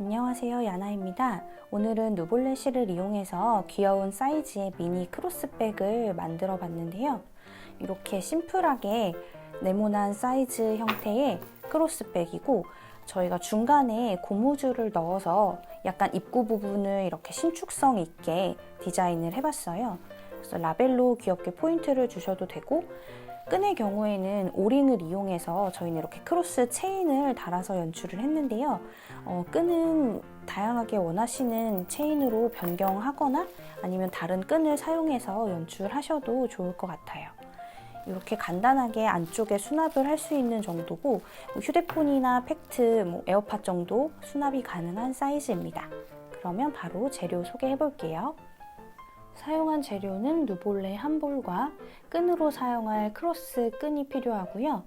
안녕하세요 야나입니다. 오늘은 누볼레시를 이용해서 귀여운 사이즈의 미니 크로스백을 만들어 봤는데요. 이렇게 심플하게 네모난 사이즈 형태의 크로스백이고 저희가 중간에 고무줄을 넣어서 약간 입구 부분을 이렇게 신축성 있게 디자인을 해봤어요. 그래서 라벨로 귀엽게 포인트를 주셔도 되고 끈의 경우에는 오링을 이용해서 저희는 이렇게 크로스 체인을 달아서 연출을 했는데요. 어, 끈은 다양하게 원하시는 체인으로 변경하거나 아니면 다른 끈을 사용해서 연출하셔도 좋을 것 같아요. 이렇게 간단하게 안쪽에 수납을 할 수 있는 정도고 뭐 휴대폰이나 팩트, 뭐 에어팟 정도 수납이 가능한 사이즈입니다. 그러면 바로 재료 소개해 볼게요. 사용한 재료는 누볼레 한 볼과 끈으로 사용할 크로스 끈이 필요하고요.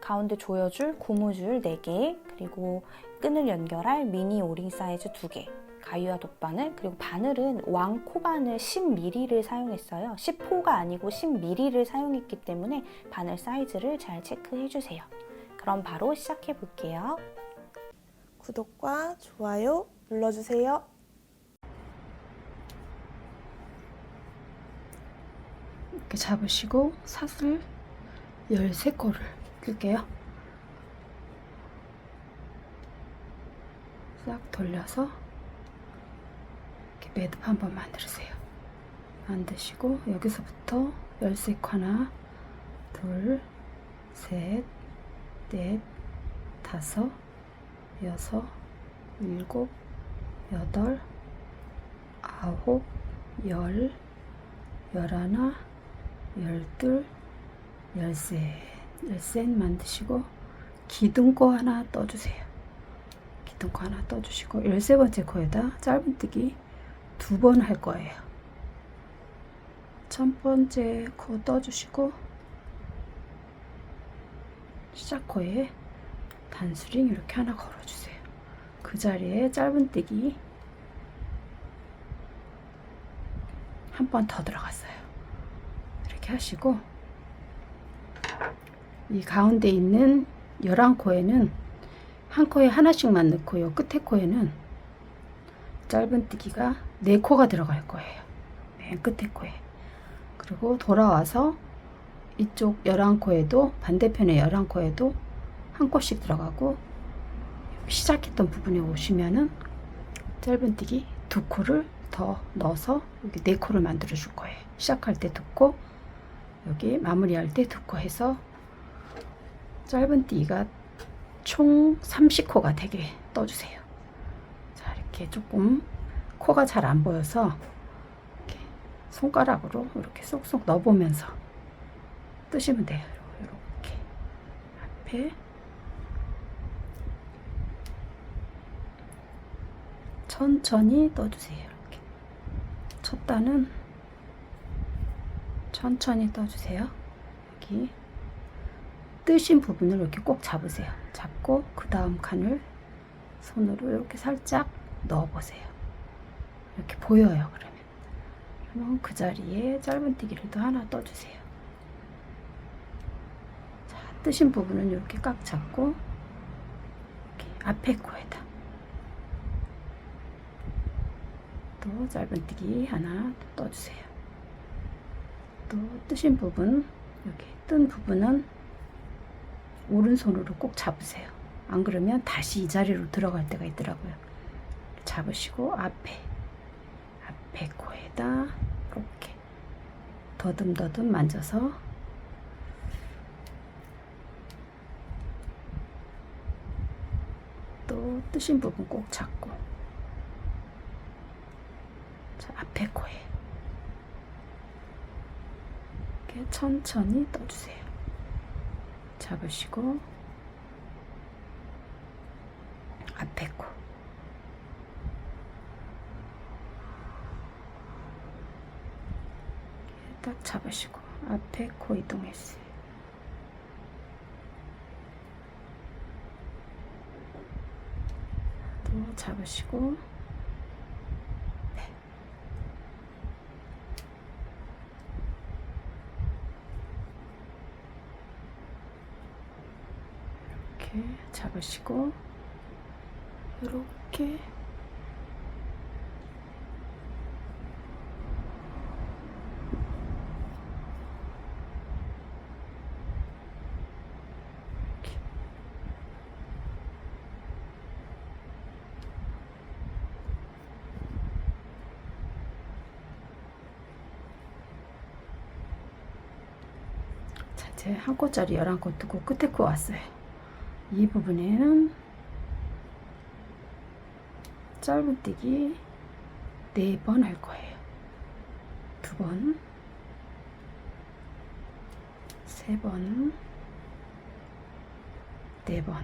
가운데 조여줄 고무줄 4개, 그리고 끈을 연결할 미니 오링 사이즈 2개, 가위와 돗바늘, 그리고 바늘은 왕 코바늘 10mm를 사용했어요. 10호가 아니고 10mm를 사용했기 때문에 바늘 사이즈를 잘 체크해 주세요. 그럼 바로 시작해 볼게요. 구독과 좋아요 눌러주세요. 이렇게 잡으시고 사슬 13코를 끌게요. 싹 돌려서 이렇게 매듭 한번 만들으세요. 만드시고 여기서부터 13코 하나 둘, 셋, 넷, 다섯, 여섯, 일곱, 여덟, 아홉, 열, 열하나, 열둘, 열셋, 열셋 만드시고 기둥코 하나 떠주세요. 기둥코 하나 떠주시고 열세 번째 코에다 짧은뜨기 두 번 할 거예요. 첫 번째 코 떠주시고 시작 코에 단수링 이렇게 하나 걸어주세요. 그 자리에 짧은뜨기 한 번 더 들어갔어요. 이렇게 하시고 이 가운데 있는 11코에는 한 코에 하나씩만 넣고요. 끝에 코에는 짧은뜨기가 4코가 들어갈 거예요. 맨 끝에 코에. 그리고 돌아와서 이쪽 11코에도 반대편의 11코에도 한 코씩 들어가고 시작했던 부분에 오시면은 짧은뜨기 두 코를 더 넣어서 여기 네 코를 만들어 줄 거예요. 시작할 때 두 코, 여기 마무리할 때 두코 해서 짧은뜨기가 총 30코가 되게 떠주세요. 자, 이렇게 조금 코가 잘 안 보여서 이렇게 손가락으로 이렇게 쏙쏙 넣어보면서 뜨시면 돼요. 이렇게 앞에 천천히 떠주세요. 이렇게 첫 단은 천천히 떠주세요. 여기 뜨신 부분을 이렇게 꼭 잡으세요. 잡고 그 다음 칸을 손으로 이렇게 살짝 넣어보세요. 이렇게 보여요. 그러면 그러면 그 자리에 짧은뜨기를 또 하나 떠주세요. 자, 뜨신 부분은 이렇게 꽉 잡고 이렇게 앞에 코에다 또 짧은뜨기 하나 떠주세요. 또 뜨신 부분 여기 뜬 부분은 오른손으로 꼭 잡으세요. 안 그러면 다시 이 자리로 들어갈 때가 있더라고요. 잡으시고 앞에 앞에 코에다 이렇게 더듬더듬 만져서 또 뜨신 부분 꼭 잡고 자, 앞에 코에 이렇게 천천히 떠주세요. 잡으시고 앞에 코 딱 잡으시고 앞에 코 이동했어요. 또 잡으시고 네. 이렇게 잡으시고 이렇게 이제 한 코짜리 11코 뜨고 끝에 코 왔어요. 이 부분에는 짧은뜨기 4번 할 거예요. 두 번, 세 번, 네 번.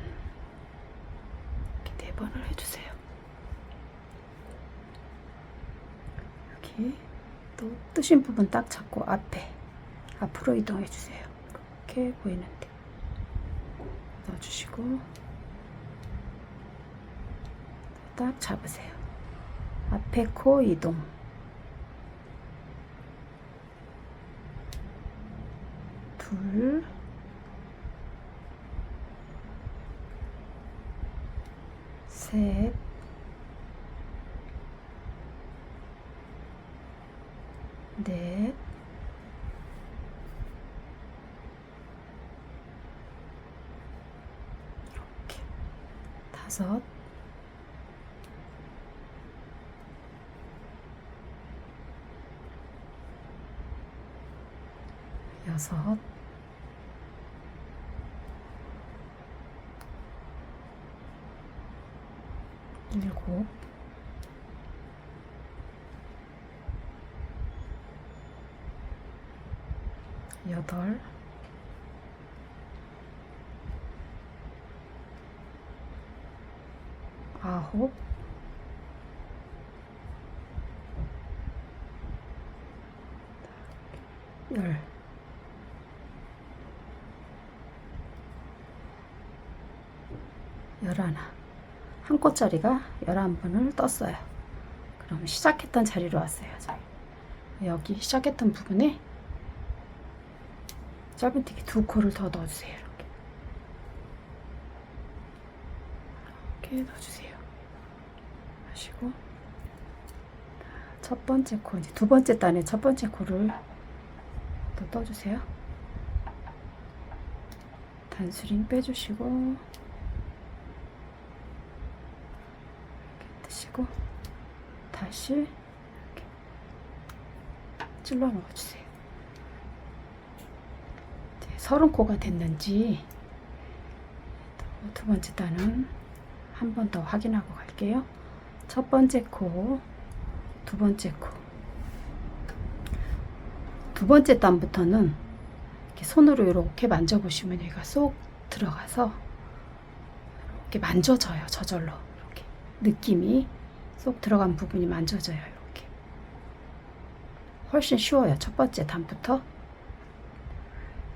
이렇게 네 번을 해주세요. 여기 또 뜨신 부분 딱 잡고 앞에 앞으로 이동해 주세요. 이렇게 보이는데 넣어주시고 딱 잡으세요. 앞에 코 이동. 둘, 셋, 넷, 이렇게 다섯, 여섯, 일곱, 여덟, 아홉, 열. 열하나. 한 꽃짜리가 열한 번을 떴어요. 그럼 시작했던 자리로 왔어요. 저희. 여기 시작했던 부분에 짧은뜨기 두 코를 더 넣어주세요. 이렇게. 이렇게 넣어주세요. 하시고 첫 번째 코, 이제 두 번째 단에 첫 번째 코를 또 떠주세요. 단수링 빼주시고 이렇게 뜨시고 다시 이렇게 찔러 넣어주세요. 이제 서른 코가 됐는지 또두 번째 단은 한 번 더 확인하고 갈게요. 첫 번째 코, 두 번째 코. 두 번째 단부터는 이렇게 손으로 이렇게 만져보시면 여기가 쏙 들어가서 이렇게 만져져요. 저절로. 이렇게 느낌이 쏙 들어간 부분이 만져져요. 이렇게. 훨씬 쉬워요. 첫 번째 단부터.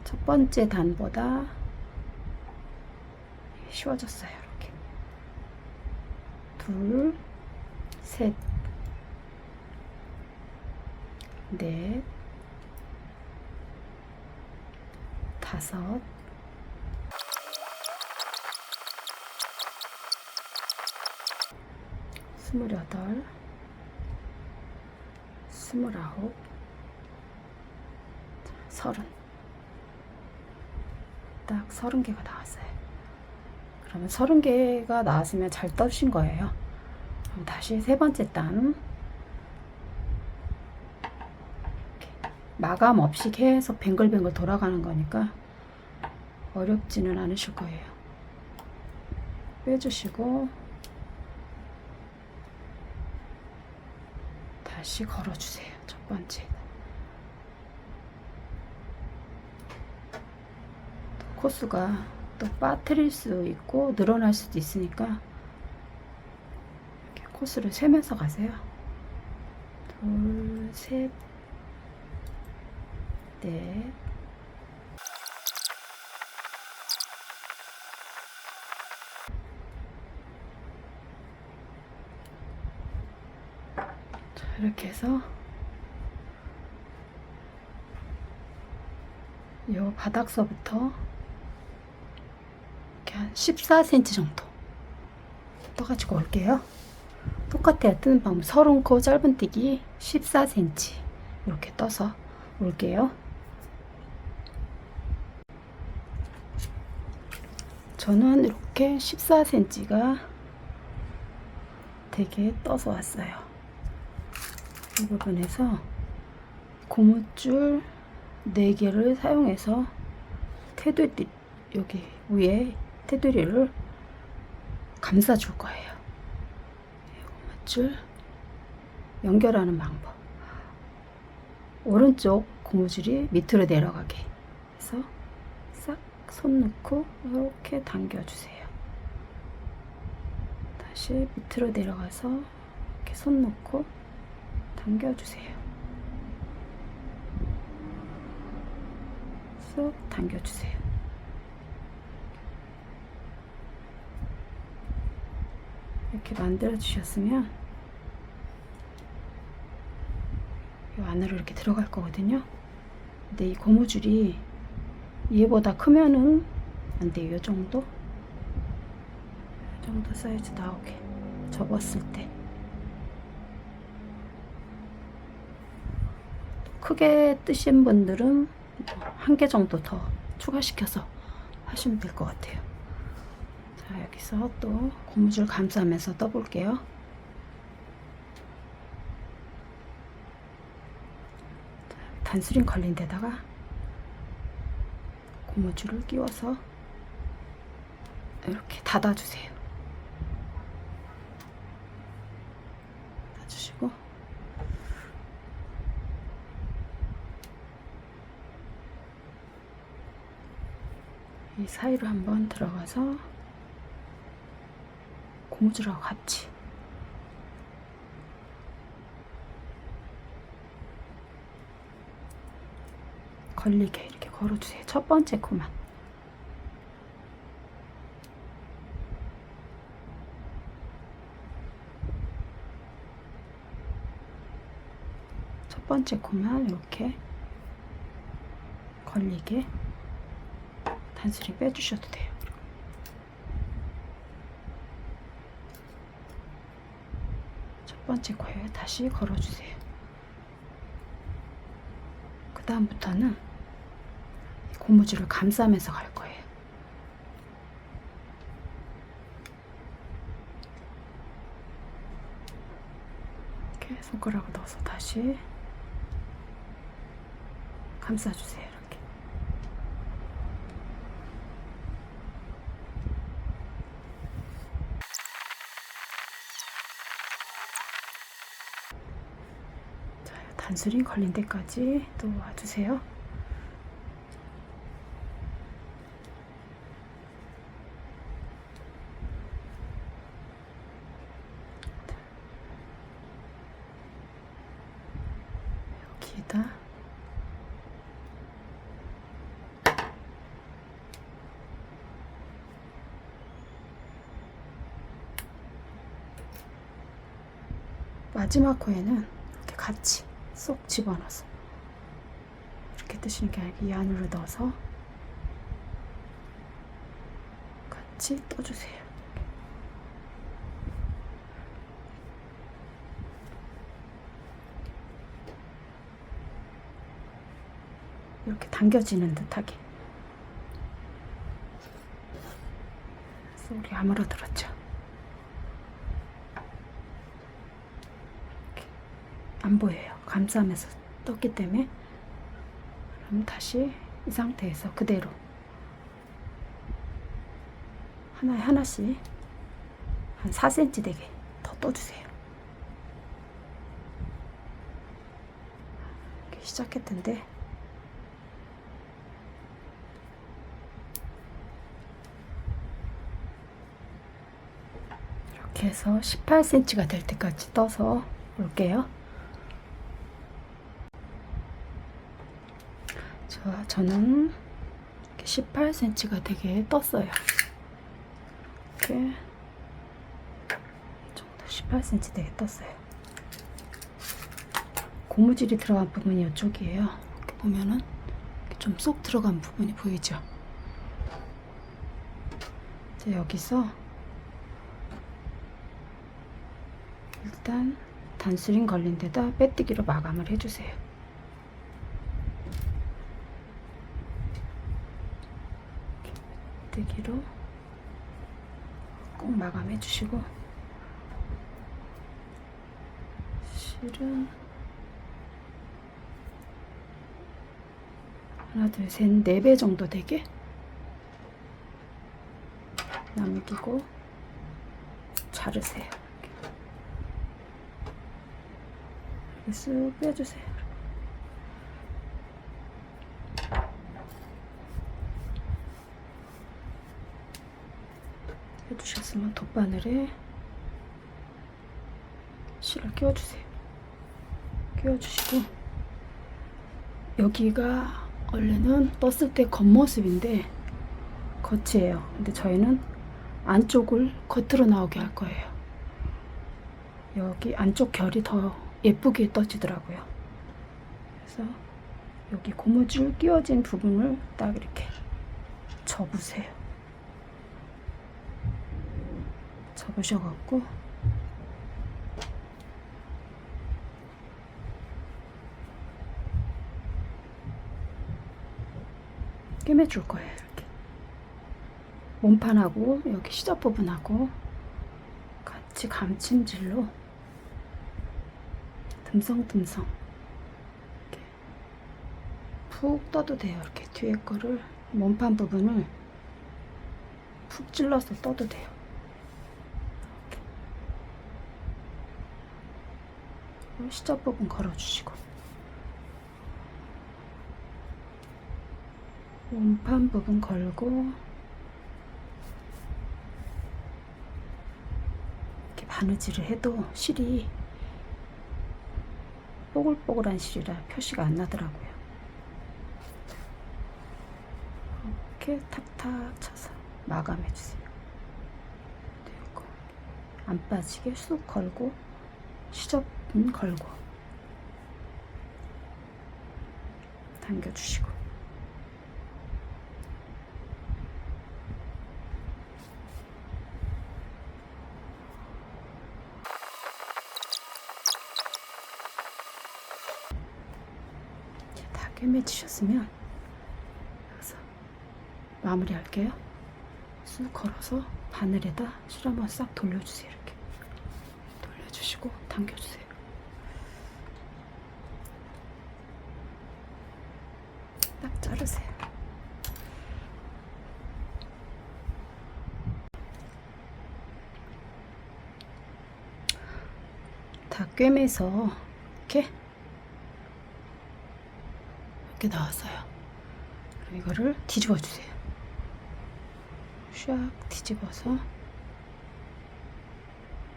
첫 번째 단보다 쉬워졌어요. 이렇게. 둘, 셋, 넷, 다섯, 스물여덟, 스물아홉, 서른. 딱 서른 개가 나왔어요. 그러면 서른 개가 나왔으면 잘 떠신 거예요. 다시 세 번째 단. 마감 없이 계속 뱅글뱅글 돌아가는 거니까 어렵지는 않으실 거예요. 빼주시고 다시 걸어주세요. 첫 번째. 코스가 또 빠뜨릴 수 있고 늘어날 수도 있으니까 코스를 세면서 가세요. 둘, 셋, 넷, 자, 이렇게 해서 요 바닥서부터 이렇게 한 14cm 정도 떠가지고 올게요. 똑같아요. 뜨는 방법. 30코 짧은뜨기 14cm 이렇게 떠서 올게요. 저는 이렇게 14cm가 되게 떠서 왔어요. 이 부분에서 고무줄 4개를 사용해서 테두리 여기 위에 테두리를 감싸줄 거예요. 고무줄 연결하는 방법. 오른쪽 고무줄이 밑으로 내려가게 해서 싹 손 넣고 이렇게 당겨주세요. 다시 밑으로 내려가서 이렇게 손 넣고 당겨주세요. 쏙 당겨주세요. 이렇게 만들어 주셨으면 이 안으로 이렇게 들어갈 거거든요. 근데 이 고무줄이 얘보다 크면은 안 돼요. 이 정도? 이 정도 사이즈 나오게 접었을 때 크게 뜨신 분들은 한 개 정도 더 추가시켜서 하시면 될 것 같아요. 자, 여기서 또 고무줄 감싸면서 떠볼게요. 단스링 걸린 데다가 고무줄을 끼워서 이렇게 닫아주세요. 닫아주시고 이 사이로 한번 들어가서 고무줄하고 같이 걸리게 이렇게 걸어주세요. 첫 번째 코만. 첫 번째 코만 이렇게 걸리게 단수리 빼주셔도 돼요. 첫 번째 코에 다시 걸어주세요. 그 다음부터는 고무줄을 감싸면서 갈 거예요. 이렇게 손가락을 넣어서 다시 감싸주세요. 이렇게. 자, 단수링 걸린 데까지 또 와주세요. 여기에다 마지막 코에는 이렇게 같이 쏙 집어넣어서 이렇게 뜨시는 게 아니고 이 안으로 넣어서 같이 떠주세요. 이렇게 당겨지는 듯하게 소리 아물어들었죠. 이렇게 안 보여요. 감싸면서 떴기 때문에 그럼 다시 이 상태에서 그대로 하나에 하나씩 한 4cm 되게 더 떠주세요. 이렇게 시작했던데 이렇게 해서 18cm가 될 때까지 떠서 올게요. 자, 저는 이렇게 18cm가 되게 떴어요. 이렇게 이 정도 18cm 되게 떴어요. 고무줄이 들어간 부분이 이쪽이에요. 이렇게 보면은 좀 쏙 들어간 부분이 보이죠? 이제 여기서 일단 단스링 걸린 데다 빼뜨기로 마감을 해주세요. 빼뜨기로 꼭 마감해 주시고 실은 하나 둘셋네 배 정도 되게 남기고 자르세요. 이렇게 쓱 빼주세요. 해주셨으면 돗바늘에 실을 끼워주세요. 끼워주시고 여기가 원래는 떴을 때 겉모습인데 겉이에요. 근데 저희는 안쪽을 겉으로 나오게 할 거예요. 여기 안쪽 결이 더 예쁘게 떠지더라고요. 그래서 여기 고무줄 끼워진 부분을 딱 이렇게 접으세요. 접으셔갖고 꿰매줄 거예요. 이렇게 몸판하고 여기 시접 부분하고 같이 감침질로 듬성듬성 이렇게 푹 떠도 돼요. 이렇게 뒤에 거를 몸판 부분을 푹 찔러서 떠도 돼요. 이렇게. 그리고 시접 부분 걸어주시고 몸판 부분 걸고 이렇게 바느질을 해도 실이 뽀글뽀글한 실이라 표시가 안 나더라고요. 이렇게 탁탁 쳐서 마감해 주세요. 그리고 안 빠지게 쑥 걸고 시접 은 걸고 당겨주시고 이제 다 꿰매지셨으면 여기서 마무리 할게요. 쑥 걸어서 바늘에다 실 한번 싹 돌려주세요. 이렇게 돌려주시고 당겨주세요. 딱 자르세요. 다 꿰매서 이렇게 이렇게 나왔어요. 이거를 뒤집어 주세요. 샥 뒤집어서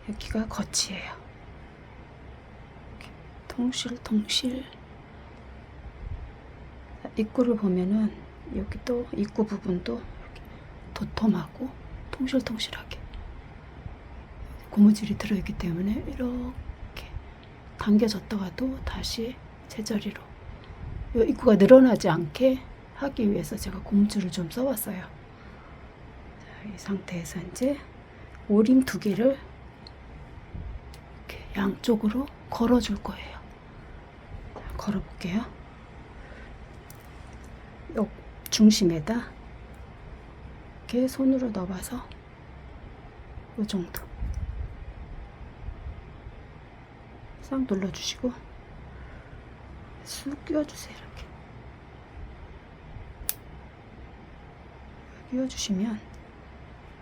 여기가 겉이에요. 이렇게 통실 통실 입구를 보면은 여기 또 입구 부분도 도톰하고 통실통실하게 고무줄이 들어있기 때문에 이렇게 당겨졌다가도 다시 제자리로 이 입구가 늘어나지 않게 하기 위해서 제가 고무줄을 좀 써왔어요. 자, 이 상태에서 이제 오림 두 개를 양쪽으로 걸어줄 거예요. 자, 걸어볼게요. 요 중심에다 이렇게 손으로 넣어봐서 이 정도. 싹 눌러주시고 쑥 끼워주세요 이렇게. 끼워주시면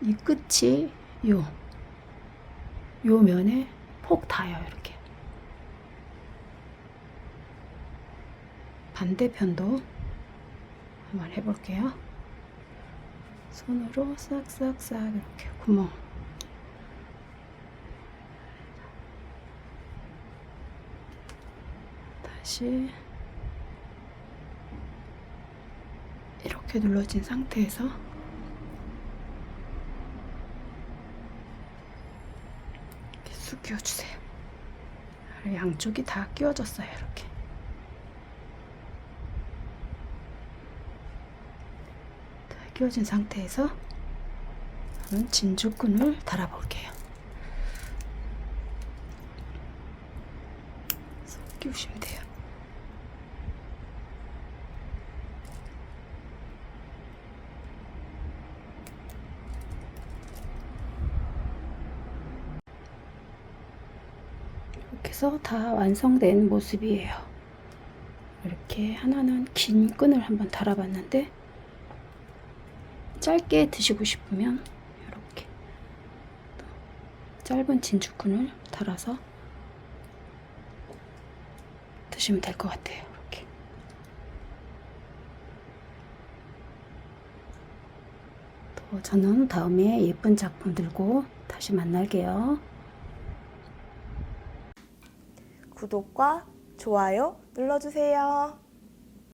이 끝이 요, 요 면에 폭 닿아요 이렇게. 반대편도 한번 해볼게요 손으로 싹싹싹 이렇게 구멍 다시 이렇게 눌러진 상태에서 이렇게 쑥 끼워주세요. 양쪽이 다 끼워졌어요. 이렇게. 끼워진 상태에서 진주끈을 달아볼게요. 끼우시면 돼요. 이렇게 해서 다 완성된 모습이에요. 이렇게 하나는 긴 끈을 한번 달아봤는데 짧게 드시고 싶으면 이렇게 짧은 진주끈을 달아서 드시면 될 것 같아요. 이렇게. 또 저는 다음에 예쁜 작품 들고 다시 만날게요. 구독과 좋아요 눌러주세요.